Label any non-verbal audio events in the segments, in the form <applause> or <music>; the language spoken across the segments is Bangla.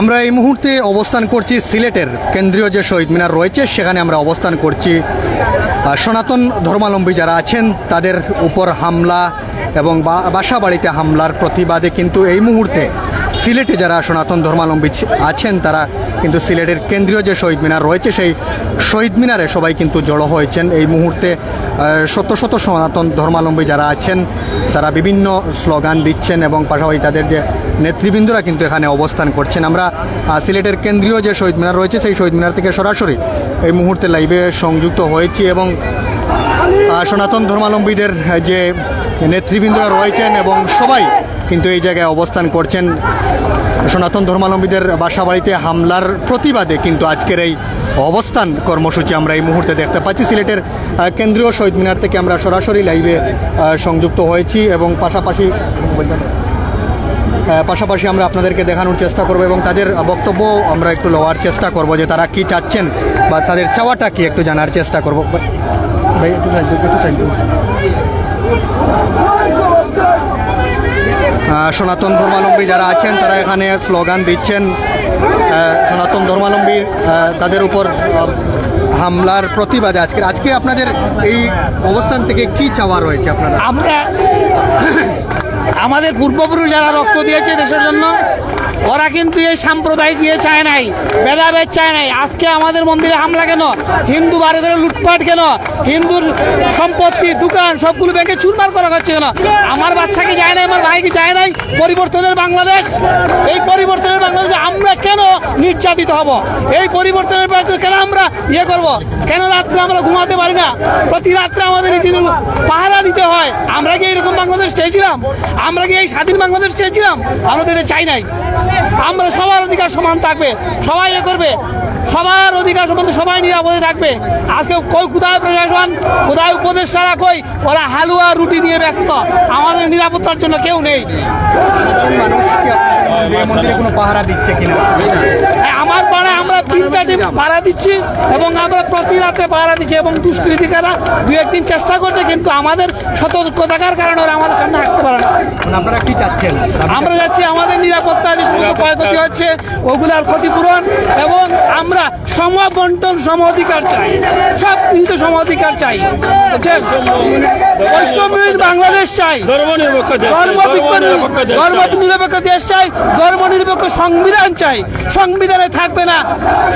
আমরা এই মুহূর্তে অবস্থান করছি সিলেটের কেন্দ্রীয় যে শহীদ মিনার রয়েছে, সেখানে আমরা অবস্থান করছি। সনাতন ধর্মাবলম্বী যারা আছেন, তাদের উপর হামলা এবং বাসা বাড়িতে হামলার প্রতিবাদে কিন্তু এই মুহূর্তে সিলেটে যারা সনাতন ধর্মালম্বী আছেন, তারা কিন্তু সিলেটের কেন্দ্রীয় যে শহীদ মিনার রয়েছে, সেই শহীদ মিনারে সবাই কিন্তু জড়ো হয়েছেন। এই মুহূর্তে শত শত সনাতন ধর্মালম্বী যারা আছেন তারা বিভিন্ন স্লোগান দিচ্ছেন এবং পাশাপাশি তাদের যে নেতৃবৃন্দরা কিন্তু এখানে অবস্থান করছেন। আমরা সিলেটের কেন্দ্রীয় যে শহীদ মিনার রয়েছে, সেই শহীদ মিনার থেকে সরাসরি এই মুহূর্তে লাইভে সংযুক্ত হয়েছি এবং সনাতন ধর্মাবলম্বীদের যে নেতৃবৃন্দরা রয়েছেন এবং সবাই কিন্তু এই জায়গায় অবস্থান করছেন। সনাতন ধর্মাবলম্বীদের বাসা বাড়িতে হামলার প্রতিবাদে কিন্তু আজকের এই অবস্থান কর্মসূচি আমরা এই মুহূর্তে দেখতে পাচ্ছি। সিলেটের কেন্দ্রীয় শহীদ মিনার থেকে আমরা সরাসরি লাইভে সংযুক্ত হয়েছি এবং পাশাপাশি পাশাপাশি আমরা আপনাদেরকে দেখানোর চেষ্টা করব এবং তাদের বক্তব্য আমরা একটু লওয়ার চেষ্টা করব যে তারা কি চাচ্ছেন বা তাদের চাওয়াটা কি একটু জানার চেষ্টা করব। ভাই, একটু একটু সনাতন ধর্মালম্বী যারা আছেন, তারা এখানে স্লোগান দিচ্ছেন সনাতন ধর্মালম্বী তাদের উপর হামলার প্রতিবাদে আজকে। আজকে আপনাদের এই অবস্থান থেকে কি চাওয়া রয়েছে আপনারা? আমরা <coughs> আমাদের পূর্বপুরুষ যারা রক্ত দিয়েছে দেশের জন্য ওরা কিন্তু এই সাম্প্রদায়িক ইয়ে চায় নাই, ভেদাভেদ চায় নাই। আজকে আমাদের মন্দিরে হামলা কেন? হিন্দু করে লুটপাট কেন? হিন্দুর সম্পত্তি, দোকান, সবগুলো ব্যাংকে চুরমার করা হচ্ছে কেন? আমার বাচ্চাকে যায় নাই, আমার ভাইকে যায় নাই, পরিবর্তনের বাংলাদেশ? এই পরিবর্তনের বাংলাদেশে আমরা কেন নির্যাতিত হব? এই পরিবর্তনের বাংলাদেশে কেন আমরা ইয়ে করব? কেন রাত্রে আমরা ঘুমাতে পারি না? প্রতি রাত্রে আমাদের নিজেদের পাহারা দিতে হয়। আমরা কি এইরকম বাংলাদেশ চেয়েছিলাম? আমরা কি এই স্বাধীন বাংলাদেশ চেয়েছিলাম? আমরা তো এটা চাই নাই। আমরা সবার অধিকার সমান থাকবে, সবাই এ করবে, সবার অধিকার সম্বন্ধে সবাই নিরাপদে থাকবে। আজকে কই কোথায় প্রশাসন, কোথায় উপদেষ্টারা কই, ওরা হালুয়া রুটি নিয়ে ব্যস্ত। আমাদের নিরাপত্তার জন্য কেউ নেই। সাধারণ মানুষ পাহারা দিচ্ছে কিনা? আমার পাড়ায় আমরা তিনটা টিম পাড়া দিচ্ছি এবং আমরা প্রতি রাতে পাড়া দিচ্ছি এবং দুষ্কৃতিকারা দু একদিন চেষ্টা করছে কিন্তু আমাদের সতর্কতার কারণে ওরা আমাদের সামনে আসতে পারে না। মানে আপনারা কি চাচ্ছেন? আমরা যাচ্ছি আমাদের নিরাপত্তা যে সমস্ত ক্ষয়ক্ষতি হচ্ছে ওগুলার ক্ষতিপূরণ এবং আমরা সম বন্টন সম অধিকার চাই। সব কিন্তু সম অধিকার চাই বুঝছেন বৈষম্যহীন বাংলাদেশ চাই। ধর্মনিরপেক্ষ ধর্ম ধর্মনিরপেক্ষ দেশ ধর্ম চাই। নিরপেক্ষ দেশ চাই ধর্ম নিরপেক্ষ সংবিধান চাই। সংবিধানে থাকবে না।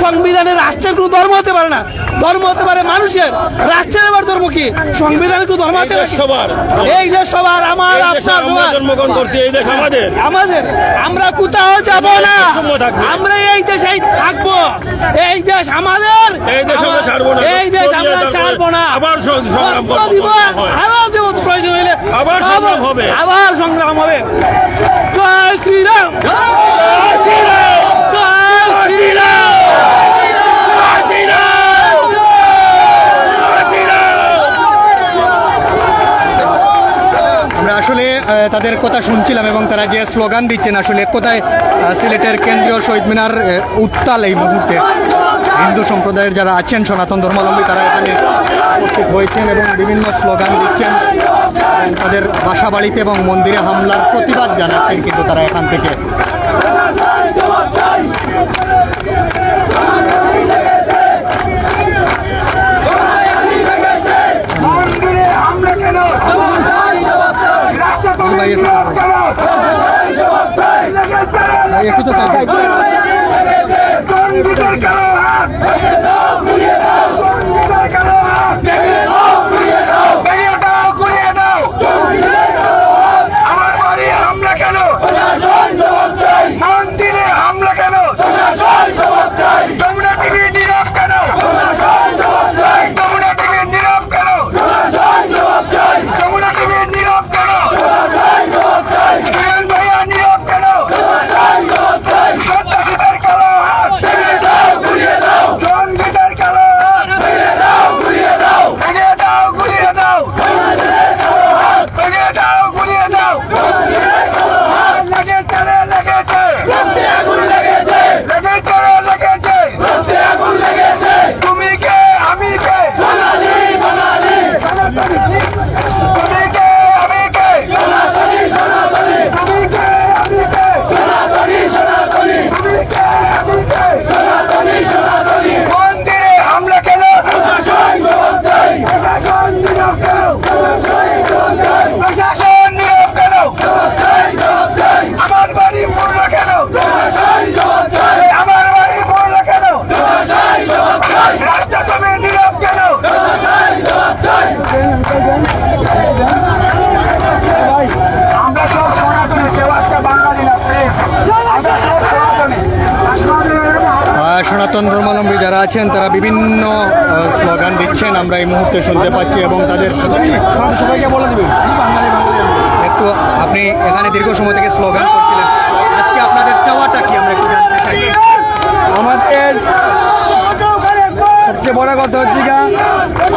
সংবিধানের রাষ্ট্রের কোনো ধর্ম হতে পারে না। ধর্ম হতে পারে মানুষের। রাষ্ট্রের আবার ধর্ম কি? সংবিধানের কোনো ধর্ম আছে সবার। এই দেশ সবার আমার আপনার জন্মগ্রহণ করছি এই দেশ আমাদের। আমাদের। আমরা কোথাও যাব না। আমরা এই দেশেই থাকব। এই দেশ আমাদের। এই দেশ আমরা ছাড়বো না। এই দেশ আমরা ছাড়বো না। আবার সংগ্রাম করব, আবার দেব প্রয়োজন হইলে। আবার সংগ্রাম হবে। আবার সংগ্রাম হবে। জয় শ্রীরাম। জয় শ্রীরাম আমরা আসলে আহ, তাদের কথা শুনছিলাম এবং তারা যে স্লোগান দিচ্ছেন আসলে কোথায় সিলেটের কেন্দ্রীয় শহীদ মিনার উত্তাল এই মুহূর্তে। হিন্দু সম্প্রদায়ের যারা আছেন, সনাতন ধর্মাবলম্বী, তারা এখানে উপস্থিত হয়েছেন এবং বিভিন্ন স্লোগান দিচ্ছেন। তাদের বাসা বাড়িতে এবং মন্দিরে হামলার প্রতিবাদ জানাচ্ছেন কিন্তু তারা এখান থেকে মন্দিরে হামলা কেন রাষ্ট্রপতি ভাই, একটু- তো side সনাতন ধর্মাবলম্বী যারা আছেন তারা বিভিন্ন স্লোগান দিচ্ছেন। আমরা এই মুহূর্তে শুনতে পাচ্ছি এবং তাদের সবাইকে বলে দিবেন একটু আপনি এখানে দীর্ঘ সময় থেকে স্লোগান করছিলেন। আজকে আপনাদের চাওয়াটা কি? আমরা একটু জানতে চাই। আমাদের সবচেয়ে বড় কথা হচ্ছে গা,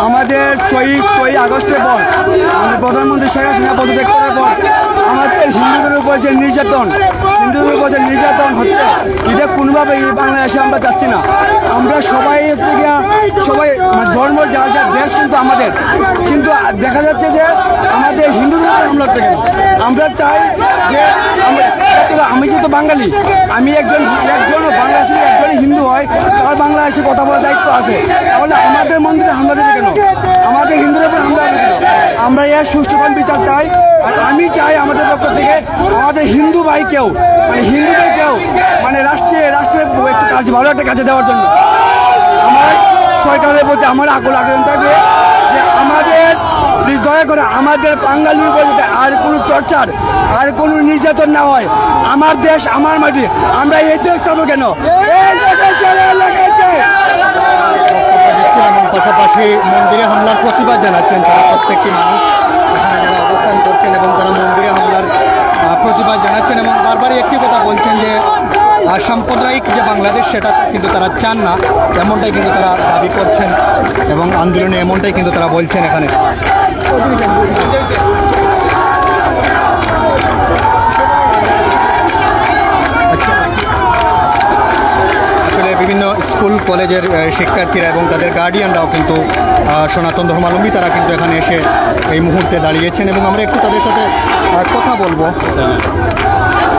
আমাদের চব্বিশ চব্বিশ আগস্টের পর আমাদের প্রধানমন্ত্রী শেখ হাসিনা পদত্যাগ করার পর আমাদের হিন্দুদের উপর যে নির্যাতন, হিন্দুদের উপর যে নির্যাতন হচ্ছে, এটা কোনোভাবে এই বাংলাদেশে আমরা যাচ্ছি না। আমরা সবাই হচ্ছে গিয়া, সবাই মানে ধর্ম যার যার দেশ কিন্তু আমাদের। কিন্তু দেখা যাচ্ছে যে আমাদের হিন্দুদের উপর হামলা হচ্ছে কেন? আমরা চাই যে আমি যেহেতু বাঙালি, আমি একজন একজন বাংলাদেশি একজন হিন্দু হয়, তার বাংলাদেশে কথা বলার দায়িত্ব আছে। তাহলে আমাদের মন্দিরে হামলা দেবে কেন? আমাদের হিন্দুদের উপর আমরা এর সুষ্ঠুকরণ বিচার চাই। আর আমি চাই আমাদের পক্ষ থেকে আমাদের হিন্দু ভাই কেউ মানে হিন্দুদের কেউ মানে রাষ্ট্রে রাষ্ট্রের একটু কাজ, ভালো একটা কাজে দেওয়ার জন্য আমার সরকারের প্রতি আমার আকুল আগ্রহ থাকবে যে আমাদের, প্লিজ দয়া করে আমাদের বাঙালির যাতে আর কোনো টর্চার, আর কোনো নির্যাতন না হয়। আমার দেশ, আমার মাটি, আমরা এই দেশ পাবো কেন এই লেগেছে, এই লেগেছে। দিচ্ছেন এবং পাশাপাশি মন্দিরে হামলার প্রতিবাদ জানাচ্ছেন তারা প্রত্যেকটি মানুষ। এখানে যারা অবস্থান করছেন এবং তারা মন্দিরে হামলার প্রতিবাদ জানাচ্ছেন এবং বারবারই একটি কথা বলছেন যে সাম্প্রদায়িক যে বাংলাদেশ, সেটা কিন্তু তারা চান না। এমনটাই কিন্তু তারা দাবি করছেন এবং আন্দোলনে এমনটাই কিন্তু তারা বলছেন এখানে আচ্ছা আসলে বিভিন্ন স্কুল, কলেজের শিক্ষার্থীরা এবং তাদের গার্ডিয়ানরাও কিন্তু সনাতন ধর্মাবলম্বী তারা কিন্তু এখানে এসে এই মুহূর্তে দাঁড়িয়েছেন এবং আমরা একটু তাদের সাথে কথা বলব।